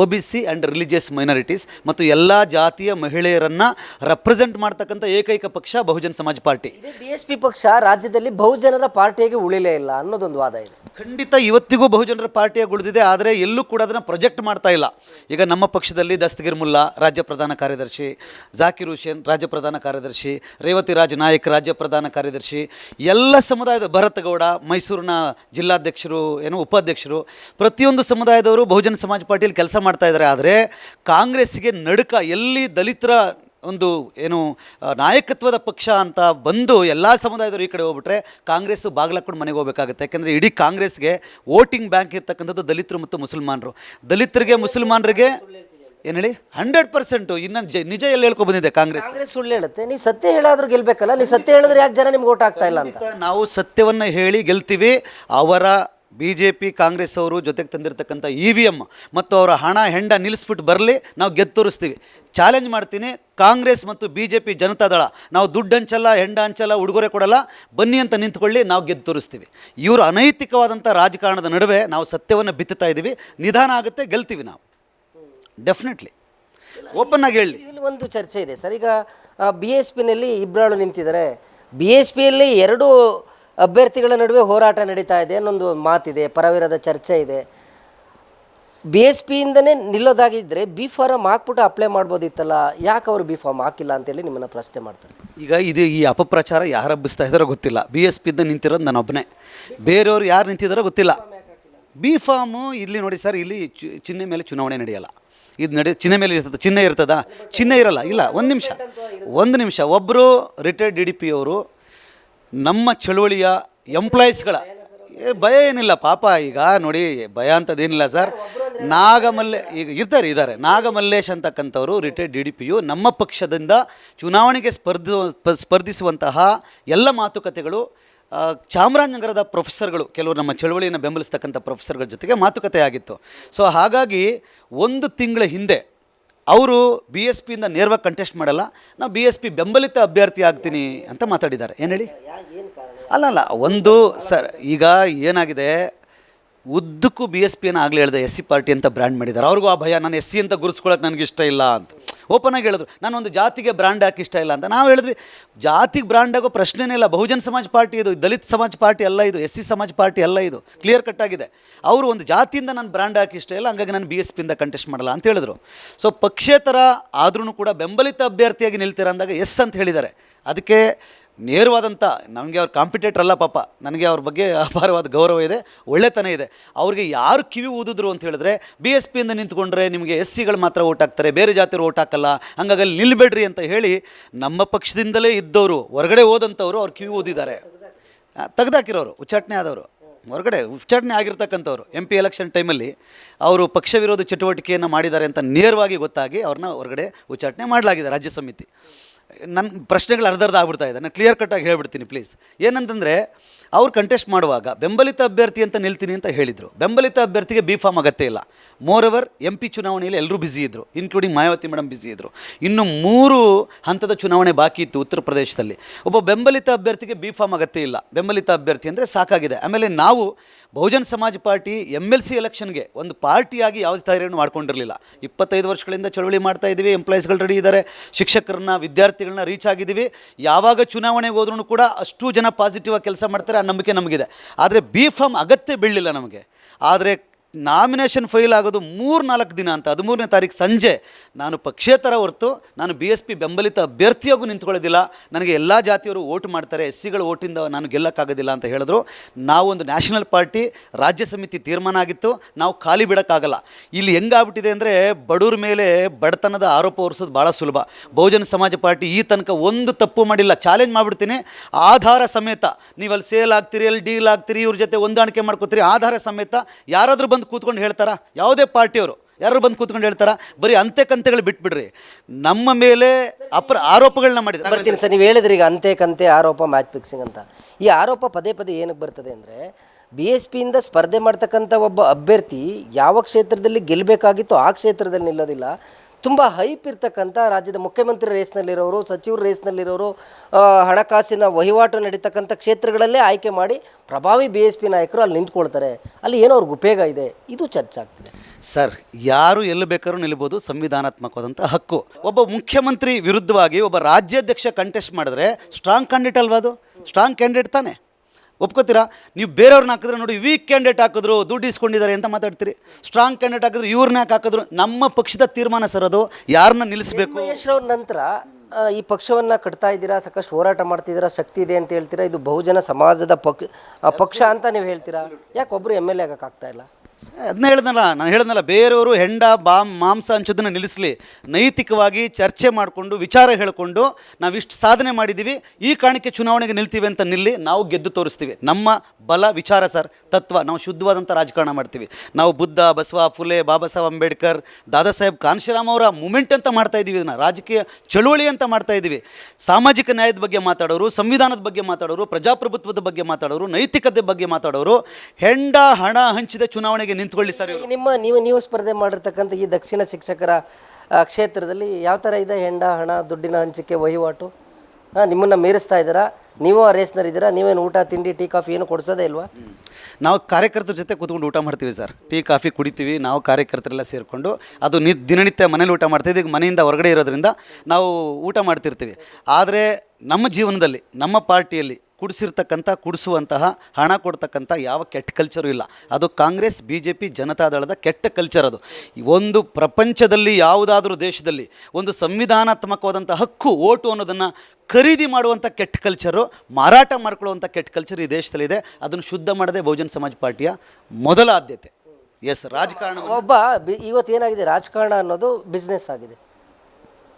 O B C and religious minorities ಮತ್ತು ಎಲ್ಲ ಜಾತಿಯ ಮಹಿಳೆಯರನ್ನು ರೆಪ್ರೆಸೆಂಟ್ ಮಾಡ್ತಕ್ಕಂಥ ಏಕೈಕ ಪಕ್ಷ ಬಹುಜನ Samaj party. B S P ಪಕ್ಷ ರಾಜ್ಯದಲ್ಲಿ ಬಹುಜನರ ಪಾರ್ಟಿಯಾಗಿ ಉಳಿಲೇ ಇಲ್ಲ ಅನ್ನೋದೊಂದು ವಾದ ಇದೆ. ಖಂಡಿತ ಇವತ್ತಿಗೂ ಬಹುಜನರ ಪಾರ್ಟಿಯಾಗಿ ಉಳಿದಿದೆ ಆದರೆ ಎಲ್ಲೂ ಕೂಡ ಅದನ್ನು ಪ್ರೊಜೆಕ್ಟ್ ಮಾಡ್ತಾ ಇಲ್ಲ. ಈಗ ನಮ್ಮ ಪಕ್ಷದಲ್ಲಿ ದಸ್ತಗಿರ್ ಮುಲ್ಲಾ ರಾಜ್ಯ ಪ್ರಧಾನ ಕಾರ್ಯದರ್ಶಿ ಜಾಕಿರ್ ಹುಸೇನ್ ರಾಜ್ಯ ಪ್ರಧಾನ ಕಾರ್ಯದರ್ಶಿ ರೇವತಿ ರಾಜ್ ನಾಯಕ್ ರಾಜ್ಯ ಪ್ರಧಾನ ಕಾರ್ಯದರ್ಶಿ ಎಲ್ಲ ಸಮುದಾಯದ ಭರತ್ ಗೌಡ ಮೈಸೂರಿನ ಜಿಲ್ಲಾಧ್ಯಕ್ಷರು ಏನು ಉಪಾಧ್ಯಕ್ಷರು ಪ್ರತಿಯೊಂದು ಸಮುದಾಯದವರು ಬಹುಜನ ಸಮಾಜ ಪಾರ್ಟಿಯಲ್ಲಿ ಕೆಲಸ ಮಾಡ್ತಾ ಇದ್ದಾರೆ ಆದರೆ ಕಾಂಗ್ರೆಸ್ಗೆ ನಡುಕ ಎಲ್ಲಿ ದಲಿತರ ಒಂದು ಏನು ನಾಯಕತ್ವದ ಪಕ್ಷ ಅಂತ ಬಂದು ಎಲ್ಲ ಸಮುದಾಯದವರು ಈ ಕಡೆ ಹೋಗ್ಬಿಟ್ರೆ ಕಾಂಗ್ರೆಸ್ಸು ಬಾಗ್ಲಾಕೊಂಡು ಮನೆಗೆ ಹೋಗಬೇಕಾಗುತ್ತೆ. ಯಾಕೆಂದರೆ ಇಡೀ ಕಾಂಗ್ರೆಸ್ಗೆ ವೋಟಿಂಗ್ ಬ್ಯಾಂಕ್ ಇರ್ತಕ್ಕಂಥದ್ದು ದಲಿತರು ಮತ್ತು ಮುಸಲ್ಮಾನರು. ದಲಿತರಿಗೆ ಮುಸಲ್ಮಾನರಿಗೆ ಏನು ಹೇಳಿ? ಹಂಡ್ರೆಡ್ ಪರ್ಸೆಂಟು ಇನ್ನು ಜ ನಿಜ ಎಲ್ಲಿ ಹೇಳ್ಕೊ ಬಂದಿದೆ ಕಾಂಗ್ರೆಸ್? ಕಾಂಗ್ರೆಸ್ ಸುಳ್ಳು ಹೇಳುತ್ತೆ. ನೀವು ಸತ್ಯ ಹೇಳಾದ್ರೂ ಗೆಲ್ಬೇಕಲ್ಲ ನೀವು ಸತ್ಯ ಹೇಳಿದ್ರೆ ಯಾಕೆ ಜನ ನಿಮ್ಗೆ ಓಟ್ ಆಗ್ತಾ ಇಲ್ಲ ಅಂತ? ನಾವು ಸತ್ಯವನ್ನು ಹೇಳಿ ಗೆಲ್ತೀವಿ ಅವರ ಬಿ ಜೆ ಪಿ ಕಾಂಗ್ರೆಸ್ ಅವರು ಜೊತೆಗೆ ತಂದಿರತಕ್ಕಂಥ ಇ ವಿ ಎಂ ಮತ್ತು ಅವರ ಹಣ ಹೆಂಡ ನಿಲ್ಲಿಸ್ಬಿಟ್ಟು ಬರಲಿ, ನಾವು ಗೆದ್ದು ತೋರಿಸ್ತೀವಿ ಚಾಲೆಂಜ್ ಮಾಡ್ತೀನಿ, ಕಾಂಗ್ರೆಸ್ ಮತ್ತು ಬಿ ಜೆ ಪಿ ಜನತಾದಳ ನಾವು ದುಡ್ಡು ಹಂಚಲ್ಲ, ಹೆಂಡ ಹಂಚಲ್ಲ, ಉಡುಗೊರೆ ಕೊಡಲ್ಲ, ಬನ್ನಿ ಅಂತ ನಿಂತ್ಕೊಳ್ಳಿ, ನಾವು ಗೆದ್ದು ತೋರಿಸ್ತೀವಿ ಇವರು ಅನೈತಿಕವಾದಂಥ ರಾಜಕಾರಣದ ನಡುವೆ ನಾವು ಸತ್ಯವನ್ನು ಬಿತ್ತುತ್ತಾ ಇದ್ದೀವಿ, ನಿಧಾನ ಆಗುತ್ತೆ, ಗೆಲ್ತೀವಿ ನಾವು. ಡೆಫಿನೆಟ್ಲಿ ಓಪನ್ ಆಗಿ ಹೇಳಿ. ಇಲ್ಲಿ ಒಂದು ಚರ್ಚೆ ಇದೆ ಸರ್. ಈಗ ಬಿ ಎಸ್ ಪಿನಲ್ಲಿ ಇಬ್ಬರಾಳು ನಿಂತಿದ್ದಾರೆ. ಬಿ ಎಸ್ ಪಿಯಲ್ಲಿ ಎರಡು ಅಭ್ಯರ್ಥಿಗಳ ನಡುವೆ ಹೋರಾಟ ನಡೀತಾ ಇದೆ ಅನ್ನೊಂದು ಮಾತಿದೆ, ಪರವಿರದ ಚರ್ಚೆ ಇದೆ. ಬಿ ಎಸ್ ಪಿಯಿಂದನೇ ನಿಲ್ಲೋದಾಗಿದ್ದರೆ ಬಿ ಫಾರಮ್ ಹಾಕ್ಬಿಟ್ಟು ಅಪ್ಲೈ ಮಾಡ್ಬೋದಿತ್ತಲ್ಲ, ಯಾಕೆ ಅವರು ಬಿ ಫಾರ್ಮ್ ಹಾಕಿಲ್ಲ ಅಂತೇಳಿ ನಿಮ್ಮನ್ನು ಪ್ರಶ್ನೆ ಮಾಡ್ತಾರೆ. ಈಗ ಇದು ಈ ಅಪಪ್ರಚಾರ ಯಾರು ಹಬ್ಬಿಸ್ತಾ ಇದ್ದಾರೋ ಗೊತ್ತಿಲ್ಲ. ಬಿ ಎಸ್ ಪಿಯಿಂದ ನಿಂತಿರೋದು ನಾನೊಬ್ಬನೇ ಬೇರೆಯವರು ಯಾರು ನಿಂತಿದ್ದಾರೋ ಗೊತ್ತಿಲ್ಲ. ಬಿ ಫಾರ್ಮು ಇಲ್ಲಿ ನೋಡಿ ಸರ್, ಇಲ್ಲಿ ಚಿಹ್ನೆ ಮೇಲೆ ಚುನಾವಣೆ ನಡೆಯಲ್ಲ. ಇದು ನಡೆ, ಚಿಹ್ನೆ ಮೇಲೆ ಇರ್ತದೆ, ಚಿಹ್ನೆ ಇರ್ತದ? ಚಿಹ್ನೆ ಇರಲ್ಲ, ಇಲ್ಲ, ಒಂದು ನಿಮಿಷ. ಒಂದು ನಿಮಿಷ ಒಬ್ಬರು ರಿಟೈರ್ಡ್ ಡಿ ಡಿ ಪಿ ಅವರು ನಮ್ಮ ಚಳುವಳಿಯ ಎಂಪ್ಲಾಯೀಸ್ಗಳ ಭಯ ಏನಿಲ್ಲ, ಪಾಪ, ಈಗ ನೋಡಿ, ಭಯ ಅಂತದೇನಿಲ್ಲ ಸರ್. ನಾಗಮಲ್ಲೆ, ಈಗ ಇರ್ತಾರೆ, ಇದ್ದಾರೆ. ನಾಗಮಲ್ಲೇಶ್ ಅಂತಕ್ಕಂಥವರು ರಿಟೈರ್ಡ್ ಡಿ ಡಿ ಪಿಯು ನಮ್ಮ ಪಕ್ಷದಿಂದ ಚುನಾವಣೆಗೆ ಸ್ಪರ್ಧ, ಸ್ಪರ್ಧಿಸುವಂತಹ ಎಲ್ಲ ಮಾತುಕತೆಗಳು ಚಾಮರಾಜನಗರದ ಪ್ರೊಫೆಸರ್ಗಳು ಕೆಲವರು ನಮ್ಮ ಚಳುವಳಿಯನ್ನು ಬೆಂಬಲಿಸ್ತಕ್ಕಂಥ ಪ್ರೊಫೆಸರ್ಗಳ ಜೊತೆಗೆ ಮಾತುಕತೆ ಆಗಿತ್ತು. ಸೊ ಹಾಗಾಗಿ, ಒಂದು ತಿಂಗಳ ಹಿಂದೆ ಅವರು ಬಿ ಎಸ್ ಪಿಯಿಂದ ನೇರವಾಗಿ ಕಂಟೆಸ್ಟ್ ಮಾಡಲ್ಲ ನಾವು ಬಿ ಎಸ್ ಪಿ ಬೆಂಬಲಿತ ಅಭ್ಯರ್ಥಿ ಆಗ್ತೀನಿ ಅಂತ ಮಾತಾಡಿದ್ದಾರೆ. ಏನು ಹೇಳಿ? ಅಲ್ಲ ಅಲ್ಲ, ಒಂದು ಸರ್, ಈಗ ಏನಾಗಿದೆ? ಉದ್ದಕ್ಕೂ ಬಿ ಎಸ್ ಪಿಯನ್ನು ಆಗಲೇ ಹೇಳಿದೆ ಎಸ್ ಸಿ ಪಾರ್ಟಿ ಅಂತ ಬ್ರ್ಯಾಂಡ್ ಮಾಡಿದ್ದಾರೆ. ಅವ್ರಿಗೂ ಆ ಭಯ, ನಾನು ಎಸ್ ಸಿ ಅಂತ ಗುರುಸ್ಕೊಳಕ್ಕೆ ನನಗಿಷ್ಟ ಇಲ್ಲ ಅಂತ. ಓಪನ್ ಆಗಿ ಹೇಳಿದ್ರು ಒಂದು ಜಾತಿಗೆ ಬ್ರ್ಯಾಂಡ್ ಹಾಕಿ ಇಷ್ಟ ಇಲ್ಲ ಅಂತ. ನಾವು ಹೇಳಿದ್ವಿ, ಜಾತಿಗೆ ಬ್ರ್ಯಾಂಡ್ ಆಗೋ ಪ್ರಶ್ನೆನೇ ಇಲ್ಲ. ಬಹುಜನ ಸಮಾಜ ಪಾರ್ಟಿ ಇದು, ದಲಿತ ಸಮಾಜ ಪಾರ್ಟಿ ಅಲ್ಲ ಇದು ಎಸ್ ಸಿ ಸಮಾಜ ಪಾರ್ಟಿ ಅಲ್ಲ ಇದು. ಕ್ಲಿಯರ್ ಕಟ್ ಆಗಿದೆ. ಅವರು ಒಂದು ಜಾತಿಯಿಂದ ನಾನು ಬ್ರ್ಯಾಂಡ್ ಹಾಕಿ ಇಷ್ಟ ಇಲ್ಲ, ಹಂಗಾಗಿ ನಾನು ಬಿ ಎಸ್ ಪಿಯಿಂದ ಕಂಟೆಸ್ಟ್ ಮಾಡಲ್ಲ ಅಂತ ಹೇಳಿದ್ರು. ಸೊ ಪಕ್ಷೇತರ ಆದ್ರೂ ಕೂಡ ಬೆಂಬಲಿತ ಅಭ್ಯರ್ಥಿಯಾಗಿ ನಿಲ್ತೀರ ಅಂದಾಗ, ಎಸ್ ಅಂತ ಹೇಳಿದ್ದಾರೆ. ಅದಕ್ಕೆ ನೇರವಾದಂಥ ನನಗೆ ಅವ್ರ ಕಾಂಪಿಟೇಟರ್ ಅಲ್ಲ ಪಾಪ. ನನಗೆ ಅವ್ರ ಬಗ್ಗೆ ಅಪಾರವಾದ ಗೌರವ ಇದೆ, ಒಳ್ಳೆತನ ಇದೆ. ಅವ್ರಿಗೆ ಯಾರು ಕಿವಿ ಊದಿದ್ರು ಅಂತ ಹೇಳಿದ್ರೆ ಬಿ ಎಸ್ ಪಿಯಿಂದ ನಿಂತ್ಕೊಂಡ್ರೆ ನಿಮಗೆ ಎಸ್ ಸಿಗಳು ಮಾತ್ರ ಓಟ್ ಹಾಕ್ತಾರೆ, ಬೇರೆ ಜಾತಿಯವರು ಓಟ್ ಹಾಕಲ್ಲ ಹಂಗಾಗಿ ಅಲ್ಲಿ ನಿಲ್ಬೇಡ್ರಿ ಅಂತ ಹೇಳಿ ನಮ್ಮ ಪಕ್ಷದಿಂದಲೇ ಇದ್ದವರು, ಹೊರಗಡೆ ಹೋದಂಥವ್ರು ಅವ್ರು ಕಿವಿ ಓದಿದ್ದಾರೆ ತೆಗ್ದಾಕಿರೋರು, ಉಚ್ಚಾಟನೆ ಆದವರು. ಹೊರಗಡೆ ಉಚ್ಚಾಟನೆ ಆಗಿರ್ತಕ್ಕಂಥವ್ರು ಎಂ ಪಿ ಎಲೆಕ್ಷನ್ ಟೈಮಲ್ಲಿ ಅವರು ಪಕ್ಷ ವಿರೋಧ ಚಟುವಟಿಕೆಯನ್ನು ಮಾಡಿದ್ದಾರೆ ಅಂತ ನೇರವಾಗಿ ಗೊತ್ತಾಗಿ ಅವ್ರನ್ನ ಹೊರಗಡೆ ಉಚ್ಚಾಟನೆ ಮಾಡಲಾಗಿದೆ ರಾಜ್ಯ ಸಮಿತಿ. ನನ್ನ ಪ್ರಶ್ನೆಗಳು ಅರ್ಧರ್ಧ ಆಗ್ಬಿಡ್ತಾ ಇದೆ ನಾನು ಕ್ಲಿಯರ್ ಕಟ್ಟಾಗಿ ಹೇಳ್ಬಿಡ್ತೀನಿ ಪ್ಲೀಸ್ ಏನಂತಂದರೆ, ಅವ್ರು ಕಂಟೆಸ್ಟ್ ಮಾಡುವಾಗ ಬೆಂಬಲಿತ ಅಭ್ಯರ್ಥಿ ಅಂತ ನಿಲ್ತೀನಿ ಅಂತ ಹೇಳಿದರು. ಬೆಂಬಲಿತ ಅಭ್ಯರ್ಥಿಗೆ ಬಿ ಫಾರ್ಮ್ ಅಗತ್ಯ ಇಲ್ಲ. ಮೋರ್ ಓವರ್ ಎಂ ಪಿ ಚುನಾವಣೆಯಲ್ಲಿ ಎಲ್ಲರೂ ಬ್ಯುಸಿ ಇದ್ದರು ಇನ್ಕ್ಲೂಡಿಂಗ್ ಮಾಯಾವತಿ ಮೇಡಮ್ ಬ್ಯುಸಿ ಇದ್ದರು ಇನ್ನು ಮೂರು ಹಂತದ ಚುನಾವಣೆ ಬಾಕಿ ಇತ್ತು ಉತ್ತರ ಪ್ರದೇಶದಲ್ಲಿ. ಒಬ್ಬ ಬೆಂಬಲಿತ ಅಭ್ಯರ್ಥಿಗೆ ಬಿ ಫಾರ್ಮ್ ಅಗತ್ಯ ಇಲ್ಲ. ಬೆಂಬಲಿತ ಅಭ್ಯರ್ಥಿ ಅಂದರೆ ಸಾಕಾಗಿದೆ. ಆಮೇಲೆ ನಾವು ಬಹುಜನ್ ಸಮಾಜ ಪಾರ್ಟಿ ಎಂ ಎಲ್ ಸಿ ಎಲೆಕ್ಷನ್ಗೆ ಒಂದು ಪಾರ್ಟಿಯಾಗಿ ಯಾವುದೇ ತಯಾರಿಯನ್ನು ಮಾಡ್ಕೊಂಡಿರಲಿಲ್ಲ. ಇಪ್ಪತ್ತೈದು ವರ್ಷಗಳಿಂದ ಚಳುವಳಿ ಮಾಡ್ತಾ ಇದ್ದೀವಿ ಎಂಪ್ಲಾಯೀಸ್ಗಳು ರೆಡಿ ಇದ್ದಾರೆ ಶಿಕ್ಷಕರನ್ನ ವಿದ್ಯಾರ್ಥಿಗಳನ್ನ ರೀಚ್ ಆಗಿದ್ದೀವಿ. ಯಾವಾಗ ಚುನಾವಣೆಗೆ ಹೋದ್ರೂ ಕೂಡ ಅಷ್ಟು ಜನ ಪಾಸಿಟಿವ್ ಆಗಿ ಕೆಲಸ ಮಾಡ್ತಾರೆ ಆ ನಂಬಿಕೆ ನಮಗಿದೆ. ಆದರೆ ಬಿ ಫಾರ್ಮ್ ಅಗತ್ಯ ಬೀಳಲಿಲ್ಲ ನಮಗೆ. ಆದರೆ ನಾಮಿನೇಷನ್ ಫೈಲ್ ಆಗೋದು ಮೂರು ನಾಲ್ಕು ದಿನ ಅಂತ, ಹದಿಮೂರನೇ ತಾರೀಕು ಸಂಜೆ. ನಾನು ಪಕ್ಷೇತರ ಹೊರತು, ನಾನು ಬಿ ಎಸ್ ಪಿ ಬೆಂಬಲಿತ ಅಭ್ಯರ್ಥಿಯಾಗೂ ನಿಂತ್ಕೊಳ್ಳೋದಿಲ್ಲ. ನನಗೆ ಎಲ್ಲ ಜಾತಿಯವರು ಓಟ್ ಮಾಡ್ತಾರೆ ಎಸ್ ಸಿಗಳ ಓಟಿಂದ ನಾನು ಗೆಲ್ಲಕ್ಕಾಗೋದಿಲ್ಲ ಅಂತ ಹೇಳಿದ್ರು. ನಾವೊಂದು ನ್ಯಾಷನಲ್ ಪಾರ್ಟಿ, ರಾಜ್ಯ ಸಮಿತಿ ತೀರ್ಮಾನ ಆಗಿತ್ತು. ನಾವು ಖಾಲಿ ಬಿಡೋಕ್ಕಾಗಲ್ಲ. ಇಲ್ಲಿ ಹೆಂಗಾಗ್ಬಿಟ್ಟಿದೆ ಅಂದರೆ, ಬಡವ್ರ ಮೇಲೆ ಬಡತನದ ಆರೋಪ ಹೊರಿಸೋದು ಭಾಳ ಸುಲಭ. ಬಹುಜನ ಸಮಾಜ ಪಾರ್ಟಿ ಈ ತನಕ ಒಂದು ತಪ್ಪು ಮಾಡಿಲ್ಲ. ಚಾಲೆಂಜ್ ಮಾಡಿಬಿಡ್ತೀನಿ. ಆಧಾರ ಸಮೇತ ನೀವು ಅಲ್ಲಿ ಸೇಲ್ ಆಗ್ತೀರಿ, ಅಲ್ಲಿ ಡೀಲ್ ಆಗ್ತೀರಿ, ಇವ್ರ ಜೊತೆ ಹೊಂದಾಣಿಕೆ ಮಾಡ್ಕೋತೀರಿ, ಆಧಾರ ಸಮೇತ ಯಾರಾದರೂ ಬಂದು ಕೂತ್ಕೊಂಡು ಹೇಳ್ತಾರ? ಯಾವುದೇ ಪಾರ್ಟಿಯವರು. ಯಾರು ಬಂದು ಕೂತ್ಕೊಂಡು ಹೇಳ್ತಾರ? ಬರೀ ಅಂತೆ ಕಂತೆಗಳು ಬಿಟ್ಬಿಡ್ರಿ. ನಮ್ಮ ಮೇಲೆ ಅಪ್ರ ಆರೋಪಗಳನ್ನ ಮಾಡಿದ್ರೆ. ಸರ್, ನೀವು ಹೇಳಿದ್ರಿ ಈಗ ಅಂತೆ ಕಂತೆ ಆರೋಪ ಮ್ಯಾಚ್ ಫಿಕ್ಸಿಂಗ್ ಅಂತ. ಈ ಆರೋಪ ಪದೇ ಪದೇ ಏನಕ್ಕೆ ಬರ್ತದೆ ಅಂದರೆ ಬಿ ಎಸ್ ಪಿಯಿಂದ ಸ್ಪರ್ಧೆ ಮಾಡ್ತಕ್ಕಂಥ ಒಬ್ಬ ಅಭ್ಯರ್ಥಿ ಯಾವ ಕ್ಷೇತ್ರದಲ್ಲಿ ಗೆಲ್ಲಬೇಕಾಗಿತ್ತು ಆ ಕ್ಷೇತ್ರದಲ್ಲಿ ನಿಲ್ಲೋದಿಲ್ಲ. ತುಂಬ ಹೈಪ್ ಇರ್ತಕ್ಕಂಥ ರಾಜ್ಯದ ಮುಖ್ಯಮಂತ್ರಿ ರೇಸ್ನಲ್ಲಿರೋರು, ಸಚಿವರು ರೇಸ್ನಲ್ಲಿರೋರು ಹಣಕಾಸಿನ ವಹಿವಾಟು ನಡೀತಕ್ಕಂಥ ಕ್ಷೇತ್ರಗಳಲ್ಲೇ ಆಯ್ಕೆ ಮಾಡಿ ಪ್ರಭಾವಿ ಬಿ ಎಸ್ ಪಿ ನಾಯಕರು ಅಲ್ಲಿ ನಿಂತ್ಕೊಳ್ತಾರೆ. ಅಲ್ಲಿ ಏನೋ ಅವ್ರಿಗೆ ಉಪಯೋಗ ಇದೆ. ಇದು ಚರ್ಚೆ ಆಗ್ತಿದೆ. ಸರ್, ಯಾರು ಎಲ್ಲಿ ಬೇಕಾದ್ರೂ ನಿಲ್ಬೋದು ಸಂವಿಧಾನಾತ್ಮಕವಾದಂಥ ಹಕ್ಕು. ಒಬ್ಬ ಮುಖ್ಯಮಂತ್ರಿ ವಿರುದ್ಧವಾಗಿ ಒಬ್ಬ ರಾಜ್ಯಾಧ್ಯಕ್ಷ ಕಂಟೆಸ್ಟ್ ಮಾಡಿದ್ರೆ ಸ್ಟ್ರಾಂಗ್ ಕ್ಯಾಂಡಿಡೇಟ್ ಅಲ್ವಾ ಅದು? ಸ್ಟ್ರಾಂಗ್ ಕ್ಯಾಂಡಿಡೇಟ್ ತಾನೆ. ಒಪ್ಕೋತೀರಾ? ನೀವು ಬೇರೆಯವ್ರನ್ನ ಹಾಕಿದ್ರೆ ನೋಡಿ ವೀಕ್ ಕ್ಯಾಂಡಿಡೇಟ್ ಹಾಕಿದ್ರು, ದುಡ್ಡು ಇಸ್ಕೊಂಡಿದ್ದಾರೆ ಅಂತ ಮಾತಾಡ್ತೀರಿ. ಸ್ಟ್ರಾಂಗ್ ಕ್ಯಾಂಡಿಡೇಟ್ ಹಾಕಿದ್ರು, ಇವ್ರನ್ನ ಯಾಕೆ ಹಾಕಿದ್ರು? ನಮ್ಮ ಪಕ್ಷದ ತೀರ್ಮಾನ ಸರ್ ಅದು. ಯಾರನ್ನ ನಿಲ್ಲಿಸಬೇಕು? ಮಹೇಶ್ರವ್ರ ನಂತರ ಈ ಪಕ್ಷವನ್ನು ಕಟ್ತಾ ಇದ್ದೀರಾ? ಸಾಕಷ್ಟು ಹೋರಾಟ ಮಾಡ್ತಿದ್ದೀರಾ? ಶಕ್ತಿ ಇದೆ ಅಂತ ಹೇಳ್ತೀರಾ? ಇದು ಬಹುಜನ ಸಮಾಜದ ಪಕ್ಷ ಅಂತ ನೀವು ಹೇಳ್ತೀರಾ? ಯಾಕೆ ಒಬ್ಬರು ಎಂ ಎಲ್ ಎ ಇಲ್ಲ? ಅದನ್ನ ಹೇಳ್ದಲ್ಲ ನಾನು ಹೇಳ್ದಲ್ಲ ಬೇರೆಯವರು ಹೆಂಡ, ಬಾಮ್, ಮಾಂಸ ಹಂಚೋದನ್ನ ನಿಲ್ಲಿಸಲಿ. ನೈತಿಕವಾಗಿ ಚರ್ಚೆ ಮಾಡಿಕೊಂಡು, ವಿಚಾರ ಹೇಳಿಕೊಂಡು ನಾವು ಇಷ್ಟು ಸಾಧನೆ ಮಾಡಿದ್ದೀವಿ ಈ ಕಾರಣಕ್ಕೆ ಚುನಾವಣೆಗೆ ನಿಲ್ತೀವಿ ಅಂತ ನಿಲ್ಲಿ, ನಾವು ಗೆದ್ದು ತೋರಿಸ್ತೀವಿ. ನಮ್ಮ ಬಲ ವಿಚಾರ ಸರ್, ತತ್ವ, ನಾವು ಶುದ್ಧವಾದಂಥ ರಾಜಕಾರಣ ಮಾಡ್ತೀವಿ. ನಾವು ಬುದ್ಧ, ಬಸವ, ಫುಲೆ ಬಾಬಾ ಸಾಹೇಬ್ ಅಂಬೇಡ್ಕರ್ ದಾದಾ ಸಾಹೇಬ್ ಕಾನ್ಶಿರಾಮ್ ಅವರ ಮೂಮೆಂಟ್ ಅಂತ ಮಾಡ್ತಾ ಇದ್ದೀವಿ ಇದನ್ನು, ರಾಜಕೀಯ ಚಳುವಳಿ ಅಂತ ಮಾಡ್ತಾ ಇದ್ದೀವಿ ಸಾಮಾಜಿಕ ನ್ಯಾಯದ ಬಗ್ಗೆ ಮಾತಾಡೋರು, ಸಂವಿಧಾನದ ಬಗ್ಗೆ ಮಾತಾಡೋರು, ಪ್ರಜಾಪ್ರಭುತ್ವದ ಬಗ್ಗೆ ಮಾತಾಡೋರು, ನೈತಿಕತೆ ಬಗ್ಗೆ ಮಾತಾಡೋರು, ಹೆಂಡ, ಹಣ ಹಂಚಿದ ಚುನಾವಣೆಗೆ ನಿಂತ್ಕೊಳ್ಳಿ ಸರ್ ಇವರು. ನಿಮ್ಮ ನೀವು ನೀವು ಸ್ಪರ್ಧೆ ಮಾಡಿರ್ತಕ್ಕಂಥ ಈ ದಕ್ಷಿಣ ಶಿಕ್ಷಕರ ಆ, ಕ್ಷೇತ್ರದಲ್ಲಿ ಯಾವ ಥರ ಇದೆ ಹೆಂಡ ಹಣ ದುಡ್ಡಿನ ಹಂಚಿಕೆ ವಹಿವಾಟು? ಹಾಂ ನಿಮ್ಮನ್ನು ಮೀರಿಸ್ತಾ ಇದ್ದೀರಾ? ನೀವು ಆ ರೇಸ್ನಲ್ಲಿದ್ದೀರಾ ನೀವೇನು ಊಟ ತಿಂಡಿ ಟೀ ಕಾಫಿ ಏನು ಕೊಡಿಸೋದೇ ಇಲ್ವಾ? ನಾವು ಕಾರ್ಯಕರ್ತರ ಜೊತೆ ಕೂತ್ಕೊಂಡು ಊಟ ಮಾಡ್ತೀವಿ ಸರ್. ಟೀ ಕಾಫಿ ಕುಡಿತೀವಿ. ನಾವು ಕಾರ್ಯಕರ್ತರೆಲ್ಲ ಸೇರಿಕೊಂಡು ಅದು ನಿ ದಿನನಿತ್ಯ ಮನೇಲಿ ಊಟ ಮಾಡ್ತೀವಿ ಈಗ ಮನೆಯಿಂದ ಹೊರಗಡೆ ಇರೋದ್ರಿಂದ ನಾವು ಊಟ ಮಾಡ್ತಿರ್ತೀವಿ. ಆದರೆ ನಮ್ಮ ಜೀವನದಲ್ಲಿ ನಮ್ಮ ಪಾರ್ಟಿಯಲ್ಲಿ ಕುಡಿಸಿರ್ತಕ್ಕಂಥ, ಕುಡಿಸುವಂತಹ, ಹಣ ಕೊಡ್ತಕ್ಕಂಥ ಯಾವ ಕೆಟ್ಟ ಕಲ್ಚರು ಇಲ್ಲ. ಅದು ಕಾಂಗ್ರೆಸ್ ಬಿ ಜೆ ಪಿ ಜನತಾದಳದ ಕೆಟ್ಟ ಕಲ್ಚರ್ ಅದು. ಒಂದು ಪ್ರಪಂಚದಲ್ಲಿ ಯಾವುದಾದ್ರೂ ದೇಶದಲ್ಲಿ ಒಂದು ಸಂವಿಧಾನಾತ್ಮಕವಾದಂಥ ಹಕ್ಕು, ಓಟು ಅನ್ನೋದನ್ನು ಖರೀದಿ ಮಾಡುವಂಥ ಕೆಟ್ಟ ಕಲ್ಚರು ಮಾರಾಟ ಮಾಡ್ಕೊಳ್ಳುವಂಥ ಕೆಟ್ಟ ಕಲ್ಚರ್ ಈ ದೇಶದಲ್ಲಿದೆ. ಅದನ್ನು ಶುದ್ಧ ಮಾಡದೆ ಬಹುಜನ ಸಮಾಜ ಪಾರ್ಟಿಯ ಮೊದಲ ಆದ್ಯತೆ. ಎಸ್ ರಾಜಕಾರಣ ಒಬ್ಬ ಇವತ್ತು ಏನಾಗಿದೆ? ರಾಜಕಾರಣ ಅನ್ನೋದು ಬಿಸ್ನೆಸ್ ಆಗಿದೆ.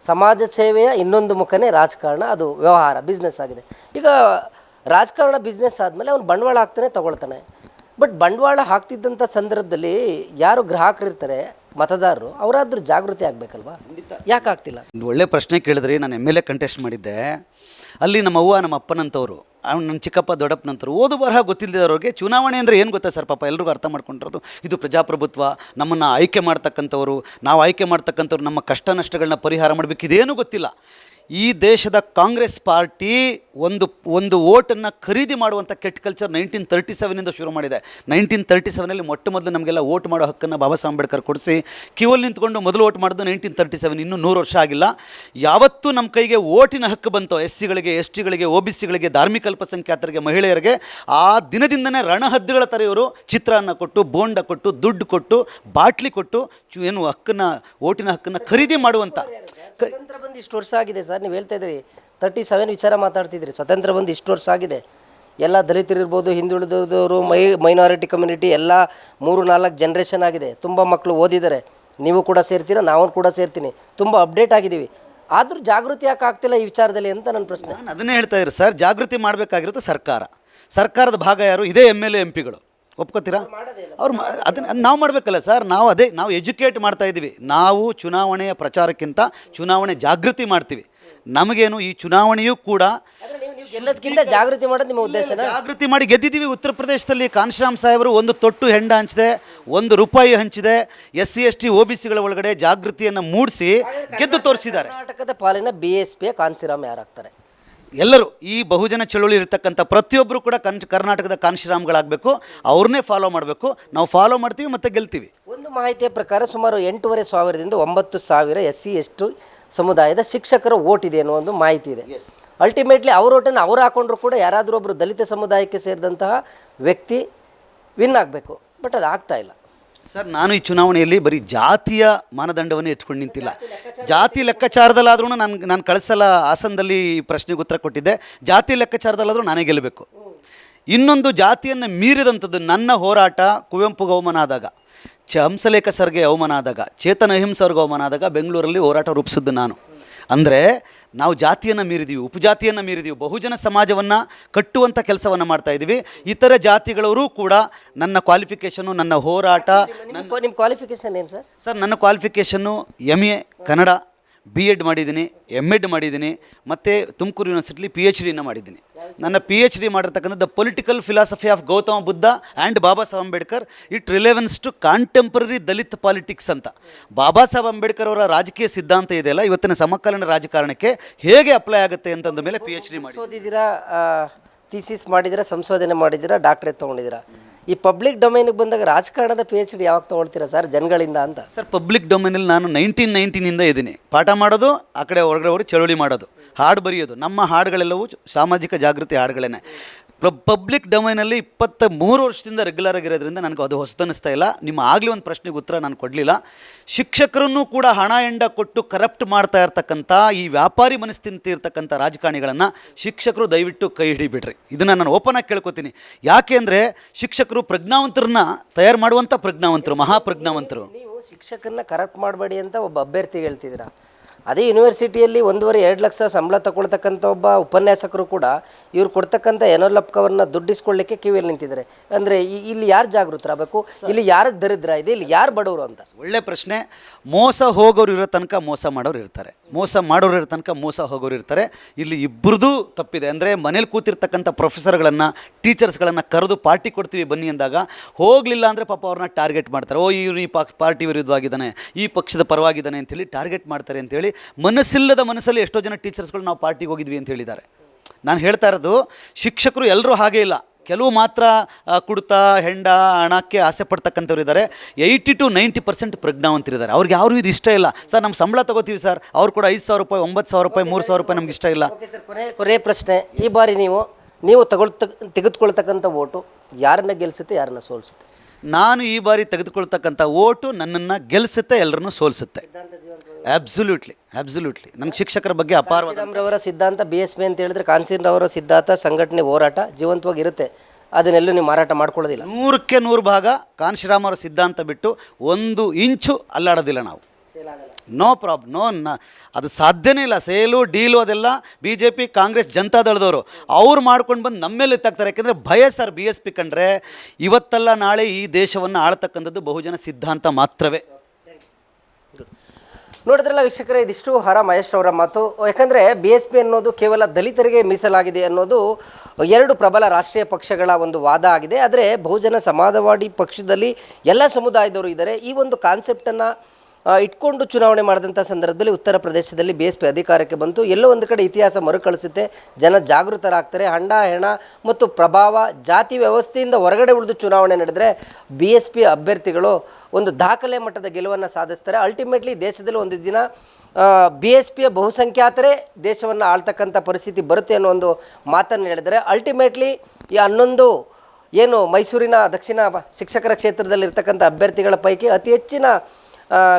ಸಮಾಜ ಸೇವೆಯ ಇನ್ನೊಂದು ಮುಖನೇ ರಾಜಕಾರಣ. ಅದು ವ್ಯವಹಾರ ಬಿಸ್ನೆಸ್ ಆಗಿದೆ. ಈಗ ರಾಜಕಾರಣ ಬಿಸ್ನೆಸ್ ಆದಮೇಲೆ ಅವ್ನು ಬಂಡವಾಳ ಹಾಕ್ತಾನೆ ತೊಗೊಳ್ತಾನೆ. ಬಟ್ ಬಂಡವಾಳ ಹಾಕ್ತಿದ್ದಂಥ ಸಂದರ್ಭದಲ್ಲಿ ಯಾರು ಗ್ರಾಹಕರು ಇರ್ತಾರೆ ಮತದಾರರು ಅವರಾದ್ರೂ ಜಾಗೃತಿ ಆಗಬೇಕಲ್ವಾ? ಯಾಕೆ ಆಗ್ತಿಲ್ಲ? ಒಂದು ಒಳ್ಳೆ ಪ್ರಶ್ನೆ ಕೇಳಿದ್ರಿ ನಾನು ಎಂ ಎಲ್ ಎ ಕಂಟೆಸ್ಟ್ ಮಾಡಿದ್ದೆ. ಅಲ್ಲಿ ನಮ್ಮ ಅವ್ವ ನಮ್ಮ ಅಪ್ಪನಂತವರು ಅವ್ನು ನನ್ನ ಚಿಕ್ಕಪ್ಪ ದೊಡ್ಡಪ್ಪನಂತರು ಓದು ಬರಹ ಗೊತ್ತಿಲ್ಲದವ್ರಿಗೆ ಚುನಾವಣೆ ಅಂದರೆ ಏನು ಗೊತ್ತಾ ಸರ್ ಪಾಪ? ಎಲ್ರಿಗೂ ಅರ್ಥ ಮಾಡ್ಕೊಂಡಿರೋದು ಇದು ಪ್ರಜಾಪ್ರಭುತ್ವ ನಮ್ಮನ್ನು ಆಯ್ಕೆ ಮಾಡ್ತಕ್ಕಂಥವ್ರು ನಾವು ಆಯ್ಕೆ ಮಾಡ್ತಕ್ಕಂಥವ್ರು ನಮ್ಮ ಕಷ್ಟ ನಷ್ಟಗಳನ್ನ ಪರಿಹಾರ ಮಾಡಬೇಕು ಇದೇನೂ ಗೊತ್ತಿಲ್ಲ. ಈ ದೇಶದ ಕಾಂಗ್ರೆಸ್ ಪಾರ್ಟಿ ಒಂದು ಒಂದು ಓಟನ್ನು ಖರೀದಿ ಮಾಡುವಂಥ ಕೆಟ್ ಕಲ್ಚರ್ ನೈನ್ಟೀನ್ ತರ್ಟಿ ಸೆವೆನಿಂದ ಶುರು ಮಾಡಿದೆ. ನೈನ್ಟೀನ್ ತರ್ಟಿ ಸೆವೆನಲ್ಲಿ ಮೊಟ್ಟ ಮೊದಲು ನಮಗೆಲ್ಲ ಓಟ್ ಮಾಡೋ ಹಕ್ಕನ್ನು ಬಾಬಾ ಸಾಹೇಬ್ ಅಂಬೇಡ್ಕರ್ ಕೊಡಿಸಿ ಕ್ಯೂವಲ್ಲಿ ನಿಂತ್ಕೊಂಡು ಮೊದಲು ಓಟ್ ಮಾಡಿದ್ದು ನೈನ್ಟೀನ್ ತರ್ಟಿ ಸೆವೆನ್ ಇನ್ನೂ ನೂರು ವರ್ಷ ಆಗಿಲ್ಲ. ಯಾವತ್ತೂ ನಮ್ಮ ಕೈಗೆ ಓಟಿನ ಹಕ್ಕು ಬಂತೋ ಎಸ್ ಸಿಗಳಿಗೆ ಎಸ್ ಟಿಗಳಿಗೆ ಒ ಬಿ ಸಿಗಳಿಗೆ, ಧಾರ್ಮಿಕ ಅಲ್ಪಸಂಖ್ಯಾತರಿಗೆ, ಮಹಿಳೆಯರಿಗೆ, ಆ ದಿನದಿಂದನೇ ರಣಹದ್ದುಗಳ ತರೆಯವರು ಚಿತ್ರಾನ್ನ ಕೊಟ್ಟು, ಬೋಂಡ ಕೊಟ್ಟು, ದುಡ್ಡು ಕೊಟ್ಟು, ಬಾಟ್ಲಿ ಕೊಟ್ಟು ಏನು ಹಕ್ಕನ್ನು ಓಟಿನ ಹಕ್ಕನ್ನು ಖರೀದಿ ಮಾಡುವಂಥ ಸ್ವತಂತ್ರ ಬಂದು ಇಷ್ಟು ವರ್ಷ ಆಗಿದೆ ಸರ್, ನೀವು ಹೇಳ್ತಾ ಇದ್ರಿ ತರ್ಟಿ ಸೆವೆನ್ ವಿಚಾರ ಮಾತಾಡ್ತಿದ್ರಿ ಸ್ವತಂತ್ರ ಬಂದು ಇಷ್ಟು ವರ್ಷ ಆಗಿದೆ. ಎಲ್ಲ ದಲಿತರಿರ್ಬೋದು ಹಿಂದುಳಿದವರು ಮೈ ಮೈನಾರಿಟಿ ಕಮ್ಯುನಿಟಿ ಎಲ್ಲ ಮೂರು, ನಾಲ್ಕು ಜನ್ರೇಷನ್ ಆಗಿದೆ. ತುಂಬ ಮಕ್ಕಳು ಓದಿದ್ದಾರೆ. ನೀವು ಕೂಡ ಸೇರ್ತೀರಾ ನಾವು ಕೂಡ ಸೇರ್ತೀನಿ. ತುಂಬ ಅಪ್ಡೇಟ್ ಆಗಿದ್ದೀವಿ. ಆದರೂ ಜಾಗೃತಿ ಯಾಕೆ ಆಗ್ತಿಲ್ಲ ಈ ವಿಚಾರದಲ್ಲಿ ಅಂತ ನನ್ನ ಪ್ರಶ್ನೆ. ನಾನು ಅದನ್ನೇ ಹೇಳ್ತಾ ಇದ್ರು ಸರ್, ಜಾಗೃತಿ ಮಾಡಬೇಕಾಗಿರೋದು ಸರ್ಕಾರ. ಸರ್ಕಾರದ ಭಾಗ ಯಾರು? ಇದೇ ಎಂ ಎಲ್ ಎ ಎಂ ಪಿಗಳು ಒಪ್ಕೋತೀರಾ? ಅವ್ರು ಅದನ್ನ ನಾವು ಮಾಡಬೇಕಲ್ಲ ಸರ್ ನಾವು ಅದೇ ನಾವು ಎಜುಕೇಟ್ ಮಾಡ್ತಾ ಇದ್ದೀವಿ ನಾವು ಚುನಾವಣೆಯ ಪ್ರಚಾರಕ್ಕಿಂತ ಚುನಾವಣೆ ಜಾಗೃತಿ ಮಾಡ್ತೀವಿ. ನಮಗೇನು ಈ ಚುನಾವಣೆಯೂ ಕೂಡ ಎಲ್ಲದಕ್ಕಿಂತ ಜಾಗೃತಿ ಮಾಡೋದು ನಿಮ್ಮ ಉದ್ದೇಶ ಜಾಗೃತಿ ಮಾಡಿ ಗೆದ್ದಿದ್ದೀವಿ. ಉತ್ತರ ಪ್ರದೇಶದಲ್ಲಿ ಕಾನ್ಶ್ರಾಮ್ ಸಾಹೇಬರು ಒಂದು ತೊಟ್ಟು ಹೆಂಡ ಹಂಚಿದೆ ಒಂದು ರೂಪಾಯಿ ಹಂಚಿದೆ. S C S T O B ಸಿಗಳ ಒಳಗಡೆ ಜಾಗೃತಿಯನ್ನು ಮೂಡಿಸಿ ಗೆದ್ದು ತೋರಿಸಿದ್ದಾರೆ. ಕರ್ನಾಟಕದ ಪಾಲಿನ ಬಿ ಎಸ್ ಪಿಯ ಕಾನ್ಸಿರಾಮ್ ಯಾರಾಗ್ತಾರೆ? ಎಲ್ಲರೂ ಈ ಬಹುಜನ ಚಳುವಳಿ ಇರತಕ್ಕಂಥ ಪ್ರತಿಯೊಬ್ಬರು ಕೂಡ ಕನ್ ಕರ್ನಾಟಕದ ಕಾನ್ಶಿರಾಮ್ಗಳಾಗಬೇಕು ಅವ್ರನ್ನೇ ಫಾಲೋ ಮಾಡಬೇಕು. ನಾವು ಫಾಲೋ ಮಾಡ್ತೀವಿ ಮತ್ತು ಗೆಲ್ತೀವಿ. ಒಂದು ಮಾಹಿತಿಯ ಪ್ರಕಾರ ಸುಮಾರು ಎಂಟೂವರೆ ಸಾವಿರದಿಂದ ಒಂಬತ್ತು ಸಾವಿರ ಎಸ್ ಸಿ ಎಸ್ ಟಿ ಸಮುದಾಯದ ಶಿಕ್ಷಕರ ಓಟ್ ಇದೆ ಅನ್ನೋ ಒಂದು ಮಾಹಿತಿ ಇದೆ. ಅಲ್ಟಿಮೇಟ್ಲಿ ಅವ್ರ ಓಟನ್ನು ಅವ್ರು ಹಾಕೊಂಡ್ರು ಕೂಡ ಯಾರಾದರೂ ಒಬ್ಬರು ದಲಿತ ಸಮುದಾಯಕ್ಕೆ ಸೇರಿದಂತಹ ವ್ಯಕ್ತಿ ವಿನ್ ಆಗಬೇಕು. ಬಟ್ ಅದು ಆಗ್ತಾ ಇಲ್ಲ. ಸರ್, ನಾನು ಈ ಚುನಾವಣೆಯಲ್ಲಿ ಬರೀ ಜಾತಿಯ ಮಾನದಂಡವನ್ನು ಇಟ್ಕೊಂಡು ನಿಂತಿಲ್ಲ. ಜಾತಿ ಲೆಕ್ಕಾಚಾರದಲ್ಲಾದ್ರೂ ನಾನು ನಾನು ಕಳಿಸಲ ಹಾಸನದಲ್ಲಿ ಪ್ರಶ್ನೆಗೆ ಉತ್ತರ ಕೊಟ್ಟಿದ್ದೆ. ಜಾತಿ ಲೆಕ್ಕಾಚಾರದಲ್ಲಾದರೂ ನಾನೇ ಗೆಲ್ಲಬೇಕು ಇನ್ನೊಂದು ಜಾತಿಯನ್ನು ಮೀರಿದಂಥದ್ದು ನನ್ನ ಹೋರಾಟ ಕುವೆಂಪುಗೆ ಅವಮಾನ ಆದಾಗ. ಚ ಹಂಸಲೇಖ ಸರ್ಗೆ ಅವಮಾನ ಆದಾಗ, ಚೇತನ ಅಹಿಂಸ ಅವಮಾನ ಆದಾಗ ಬೆಂಗಳೂರಲ್ಲಿ ಹೋರಾಟ ರೂಪಿಸಿದ್ದು ನಾನು. ಅಂದರೆ ನಾವು ಜಾತಿಯನ್ನು ಮೀರಿದೀವಿ ಉಪಜಾತಿಯನ್ನು ಮೀರಿದೀವಿ ಬಹುಜನ ಸಮಾಜವನ್ನು ಕಟ್ಟುವಂಥ ಕೆಲಸವನ್ನು ಮಾಡ್ತಾ ಇದ್ದೀವಿ ಇತರ ಜಾತಿಗಳವರು ಕೂಡ ನನ್ನ ಕ್ವಾಲಿಫಿಕೇಷನು ನನ್ನ ಹೋರಾಟ ನಿಮ್ಮ ನಿಮ್ಮ ಕ್ವಾಲಿಫಿಕೇಶನ್ ಏನು ಸರ್? ಸರ್ ನನ್ನ qualification M A Kannada. B Ed ಮಾಡಿದ್ದೀನಿ ಎಂ ಎಡ್ ಮಾಡಿದ್ದೀನಿ, ಮತ್ತು ತುಮಕೂರು ಯೂನಿವರ್ಸಿಟಿಲಿ ಪಿ ಎಚ್ ಡಿನ ಮಾಡಿದ್ದೀನಿ. ನನ್ನ ಪಿ ಎಚ್ ಡಿ ಮಾಡಿರ್ತಕ್ಕಂಥದ್ದು the political philosophy of Gautama Buddha and Baba Saheb Ambedkar it relevance to contemporary Dalit politics ಅಂತ. ಬಾಬಾ ಸಾಹೇಬ್ ಅಂಬೇಡ್ಕರ್ ಅವರ ರಾಜಕೀಯ ಸಿದ್ಧಾಂತ ಇದೆಯಲ್ಲ ಇವತ್ತಿನ ಸಮಕಾಲೀನ ರಾಜಕಾರಣಕ್ಕೆ ಹೇಗೆ ಅಪ್ಲೈ ಆಗುತ್ತೆ ಅಂತಂದ ಮೇಲೆ ಪಿ ಎಚ್ ಡಿ ಮಾಡಿ ಓದಿದ್ದೀರಾ ಥೀಸಿಸ್ ಮಾಡಿದ್ದೀರಾ, ಸಂಶೋಧನೆ ಮಾಡಿದ್ದೀರಾ ಡಾಕ್ಟ್ರೇಟ್ ತೊಗೊಂಡಿದ್ದೀರಾ? ಈ ಪಬ್ಲಿಕ್ ಡೊಮೈನಿಗೆ ಬಂದಾಗ ರಾಜಕಾರಣದ ಪಿ ಎಚ್ ಡಿ ಯಾವಾಗ ತೊಗೊಳ್ತೀರಾ ಸರ್, ಜನಗಳಿಂದ ಅಂತ? ಸರ್ ಪಬ್ಲಿಕ್ ಡೊಮೈನಲ್ಲಿ ನಾನು ನೈನ್ಟೀನ್ ನೈನ್ಟೀನಿಂದ ಇದ್ದೀನಿ. ಪಾಠ ಮಾಡೋದು, ಆ ಕಡೆ ಹೊರಗಡೆ ಹೋಗಿ ಚಳುವಳಿ ಮಾಡೋದು, ಹಾಡು ಬರೆಯೋದು. ನಮ್ಮ ಹಾಡುಗಳೆಲ್ಲವೂ ಸಾಮಾಜಿಕ ಜಾಗೃತಿ ಹಾಡುಗಳೇನೆ. ಪಬ್ಲಿಕ್ ಡೊಮೈನಲ್ಲಿ ಇಪ್ಪತ್ತ ಮೂರು ವರ್ಷದಿಂದ ರೆಗ್ಯುಲರ್ ಆಗಿರೋದ್ರಿಂದ ನನಗೆ ಅದು ಹೊಸತನಿಸ್ತಾ ಇಲ್ಲ. ನಿಮ್ಮ ಆಗಲೇ ಒಂದು ಪ್ರಶ್ನೆಗೆ ಉತ್ತರ ನಾನು ಕೊಡಲಿಲ್ಲ. ಶಿಕ್ಷಕರನ್ನು ಕೂಡ ಹಣ ಎಂಡ ಕೊಟ್ಟು ಕರಪ್ಟ್ ಮಾಡ್ತಾ ಇರ್ತಕ್ಕಂಥ ಈ ವ್ಯಾಪಾರಿ ಇರ್ತಕ್ಕಂಥ ರಾಜಕಾರಣಿಗಳನ್ನು ಶಿಕ್ಷಕರು ದಯವಿಟ್ಟು ಕೈ ಹಿಡಿಬಿಡ್ರಿ. ಇದನ್ನು ನಾನು ಓಪನ್ ಆಗಿ ಕೇಳ್ಕೊತೀನಿ. ಯಾಕೆ ಅಂದರೆ ಶಿಕ್ಷಕರು ಪ್ರಜ್ಞಾವಂತರನ್ನ ತಯಾರು ಮಾಡುವಂಥ ಪ್ರಜ್ಞಾವಂತರು, ಮಹಾಪ್ರಜ್ಞಾವಂತರು. ನೀವು ಶಿಕ್ಷಕರನ್ನ ಕರಪ್ಟ್ ಮಾಡಬೇಡಿ ಅಂತ ಒಬ್ಬ ಅಭ್ಯರ್ಥಿ ಹೇಳ್ತಿದ್ದೀರಾ. ಅದೇ ಯೂನಿವರ್ಸಿಟಿಯಲ್ಲಿ ಒಂದೂವರೆ, ಎರಡು ಲಕ್ಷ ಸಂಬಳ ತಗೊಳ್ತಕ್ಕಂಥ ಒಬ್ಬ ಉಪನ್ಯಾಸಕರು ಕೂಡ ಇವ್ರು ಕೊಡ್ತಕ್ಕಂಥ ಎನೋಲಪ್ಕವನ್ನು ದುಡ್ಡಿಸ್ಕೊಳ್ಳಿಕ್ಕೆ ಕಿವಿಯಲ್ಲಿ ನಿಂತಿದ್ದಾರೆ. ಅಂದರೆ ಇಲ್ಲಿ ಯಾರು ಜಾಗೃತರಾಗಬೇಕು ಇಲ್ಲಿ ಯಾರು ದರಿದ್ರ ಇದೆ? ಇಲ್ಲಿ ಯಾರು ಬಡವರು ಅಂತ? ಒಳ್ಳೆ ಪ್ರಶ್ನೆ. ಮೋಸ ಹೋಗೋರು ಇರೋ ತನಕ ಮೋಸ ಮಾಡೋರು ಇರ್ತಾರೆ. ಮೋಸ ಮಾಡೋರು ಇರೋ ತನಕ ಮೋಸ ಹೋಗೋರು ಇರ್ತಾರೆ. ಇಲ್ಲಿ ಇಬ್ಬರದೂ ತಪ್ಪಿದೆ. ಅಂದರೆ ಮನೇಲಿ ಕೂತಿರ್ತಕ್ಕಂಥ ಪ್ರೊಫೆಸರ್ಗಳನ್ನು, ಟೀಚರ್ಸ್ಗಳನ್ನು ಕರೆದು ಪಾರ್ಟಿ ಕೊಡ್ತೀವಿ ಬನ್ನಿ ಅಂದಾಗ ಹೋಗಲಿಲ್ಲ ಅಂದರೆ ಪಾಪ ಅವ್ರನ್ನ ಟಾರ್ಗೆಟ್ ಮಾಡ್ತಾರೆ. ಓ, ಇವರು ಈ ಪಾರ್ಟಿ ವಿರುದ್ಧವಾಗಿದ್ದಾನೆ, ಈ ಪಕ್ಷದ ಪರವಾಗಿದ್ದಾನೆ ಅಂತೇಳಿ ಟಾರ್ಗೆಟ್ ಮಾಡ್ತಾರೆ ಅಂತೇಳಿ ಮನಸ್ಸಿಲ್ಲದ ಮನಸ್ಸಲ್ಲಿ ಎಷ್ಟೋ ಜನ ಟೀಚರ್ಸ್ಗಳು ನಾವು ಪಾರ್ಟಿಗೆ ಹೋಗಿದ್ವಿ ಅಂತ ಹೇಳಿದ್ದಾರೆ. ನಾನು ಹೇಳ್ತಾ ಇರೋದು ಶಿಕ್ಷಕರು ಎಲ್ಲರೂ ಹಾಗೇ ಇಲ್ಲ. ಕೆಲವು ಮಾತ್ರ ಕುಡ್ತಾ, ಹೆಂಡ, ಹಣಕ್ಕೆ ಆಸೆ ಪಡ್ತಕ್ಕಂಥವ್ರು ಇದ್ದಾರೆ. ಏಯ್ಟಿ ಟು ನೈಂಟಿ ಪರ್ಸೆಂಟ್ ಪ್ರಜ್ಞಾವಂತರಿದ್ದಾರೆ. ಅವ್ರಿಗೆ ಯಾರು ಇದು ಇಷ್ಟ ಇಲ್ಲ. ಸರ್ ನಮ್ಮ ಸಂಬಳ ತಗೋತೀವಿ ಸರ್. ಅವ್ರು ಕೂಡ ಐದು ಸಾವಿರ ರೂಪಾಯಿ, ಒಂಬತ್ತು ಸಾವಿರ ರೂಪಾಯಿ, ಮೂರು ಸಾವಿರ ರೂಪಾಯಿ ನಮ್ಗೆ ಇಷ್ಟ ಇಲ್ಲ. ಓಕೆ ಕೊನೆ ಪ್ರಶ್ನೆ. ಈ ಬಾರಿ ನೀವು ನೀವು ತಗೊಳ್ತ, ತೆಗೆದುಕೊಳ್ತಕ್ಕಂಥ ಓಟು ಯಾರನ್ನ ಗೆಲ್ಲಿಸುತ್ತೆ ಯಾರನ್ನ ಸೋಲಿಸುತ್ತೆ? ನಾನು ಈ ಬಾರಿ ತೆಗೆದುಕೊಳ್ತಕ್ಕಂಥ ಓಟು ನನ್ನನ್ನು ಗೆಲ್ಲಿಸುತ್ತೆ ಎಲ್ಲರನ್ನೂ ಸೋಲಿಸುತ್ತೆ. ಅಬ್ಸುಲ್ಯೂಟ್ಲಿ ಅಬ್ಸುಲ್ಯೂಟ್ಲಿ ನಮ್ಮ ಶಿಕ್ಷಕರ ಬಗ್ಗೆ ಅಪಾರವಾದ ರವರ ಸಿದ್ಧಾಂತ ಬಿ ಎಸ್ ಪಿ ಅಂತ ಹೇಳಿದ್ರೆ ಕಾನ್ಸೀನ್ರವರ ಸಿದ್ಧಾಂತ ಸಂಘಟನೆ ಹೋರಾಟ ಜೀವಂತವಾಗಿರುತ್ತೆ ಅದನ್ನೆಲ್ಲೂ ನೀವು ಮಾರಾಟ ಮಾಡ್ಕೊಳ್ಳೋದಿಲ್ಲ. ನೂರಕ್ಕೆ ನೂರು ಭಾಗ ಕಾನ್ಶಿರಾಮ್ ಅವರ ಸಿದ್ಧಾಂತ ಬಿಟ್ಟು ಒಂದು ಇಂಚು ಅಲ್ಲಾಡೋದಿಲ್ಲ ನಾವು. ನೋ ಪ್ರಾಬ್ ನೋ ಅದು ಸಾಧ್ಯನೇ ಇಲ್ಲ. ಸೇಲು ಡೀಲು ಅದೆಲ್ಲ ಬಿ ಜೆ ಪಿ ಕಾಂಗ್ರೆಸ್ ಜನತಾದಳದವರು. ಅವ್ರು ಮಾಡ್ಕೊಂಡು ಬಂದು ನಮ್ಮ ಮೇಲೆ ಎತ್ತಾಕ್ತಾರೆ ಯಾಕೆಂದರೆ ಭಯ ಸರ್ ಬಿ ಎಸ್ ಪಿ ಕಂಡ್ರೆ ಇವತ್ತಲ್ಲ ನಾಳೆ ಈ ದೇಶವನ್ನು ಆಳ್ತಕ್ಕಂಥದ್ದು ಬಹುಜನ ಸಿದ್ಧಾಂತ ಮಾತ್ರವೇ. ನೋಡಿದ್ರಲ್ಲ ವೀಕ್ಷಕರೇ ಇದಿಷ್ಟು ಹರ ಮಹೇಶ್ ಅವರ ಮಾತು. ಯಾಕಂದರೆ ಬಿ ಎಸ್ ಪಿ ಅನ್ನೋದು ಕೇವಲ ದಲಿತರಿಗೆ ಮೀಸಲಾಗಿದೆ ಅನ್ನೋದು ಎರಡು ಪ್ರಬಲ ರಾಷ್ಟ್ರೀಯ ಪಕ್ಷಗಳ ಒಂದು ವಾದ ಆಗಿದೆ. ಆದರೆ ಬಹುಜನ ಸಮಾಜವಾದಿ ಪಕ್ಷದಲ್ಲಿ ಎಲ್ಲ ಸಮುದಾಯದವರು ಇದ್ದಾರೆ. ಈ ಒಂದು ಕಾನ್ಸೆಪ್ಟನ್ನು ಇಟ್ಕೊಂಡು ಚುನಾವಣೆ ಮಾಡಿದಂಥ ಸಂದರ್ಭದಲ್ಲಿ ಉತ್ತರ ಪ್ರದೇಶದಲ್ಲಿ ಬಿ ಎಸ್ ಪಿ ಅಧಿಕಾರಕ್ಕೆ ಬಂತು. ಎಲ್ಲೋ ಒಂದು ಕಡೆ ಇತಿಹಾಸ ಮರುಕಳಿಸುತ್ತೆ. ಜನ ಜಾಗೃತರಾಗ್ತಾರೆ. ಹಂಡ, ಹೆಣ ಮತ್ತು ಪ್ರಭಾವ ಜಾತಿ ವ್ಯವಸ್ಥೆಯಿಂದ ಹೊರಗಡೆ ಉಳಿದು ಚುನಾವಣೆ ನಡೆದರೆ ಬಿ ಎಸ್ ಪಿ ಅಭ್ಯರ್ಥಿಗಳು ಒಂದು ದಾಖಲೆ ಮಟ್ಟದ ಗೆಲುವನ್ನು ಸಾಧಿಸ್ತಾರೆ. ಅಲ್ಟಿಮೇಟ್ಲಿ ದೇಶದಲ್ಲಿ ಒಂದು ದಿನ ಬಿ ಎಸ್ ಪಿಯ ಬಹುಸಂಖ್ಯಾತರೇ ದೇಶವನ್ನು ಆಳ್ತಕ್ಕಂಥ ಪರಿಸ್ಥಿತಿ ಬರುತ್ತೆ ಅನ್ನೋ ಒಂದು ಮಾತನ್ನು ಹೇಳಿದರೆ ಅಲ್ಟಿಮೇಟ್ಲಿ ಈ ಹನ್ನೊಂದು ಏನು ಮೈಸೂರಿನ ದಕ್ಷಿಣ ಶಿಕ್ಷಕರ ಕ್ಷೇತ್ರದಲ್ಲಿರ್ತಕ್ಕಂಥ ಅಭ್ಯರ್ಥಿಗಳ ಪೈಕಿ ಅತಿ ಹೆಚ್ಚಿನ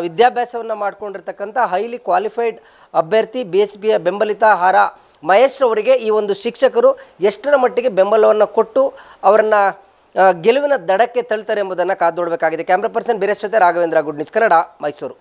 ವಿದ್ಯಾಭ್ಯಾಸವನ್ನು ಮಾಡಿಕೊಂಡಿರ್ತಕ್ಕಂಥ ಹೈಲಿ ಕ್ವಾಲಿಫೈಡ್ ಅಭ್ಯರ್ಥಿ ಬಿ ಎಸ್ ಪಿಯ ಬೆಂಬಲಿತ ಹಾರ ಮಹೇಶ್ ಅವರಿಗೆ ಈ ಒಂದು ಶಿಕ್ಷಕರು ಎಷ್ಟರ ಮಟ್ಟಿಗೆ ಬೆಂಬಲವನ್ನು ಕೊಟ್ಟು ಅವರನ್ನು ಗೆಲುವಿನ ದಡಕ್ಕೆ ತಳ್ತಾರೆ ಎಂಬುದನ್ನು ಕಾದು ನೋಡಬೇಕಾಗಿದೆ. ಕ್ಯಾಮ್ರಾ ಪರ್ಸನ್ ಬೀರೇಶ್ ಜೊತೆ ರಾಘವೇಂದ್ರ ಗುಡ್ ಕನ್ನಡ ಮೈಸೂರು.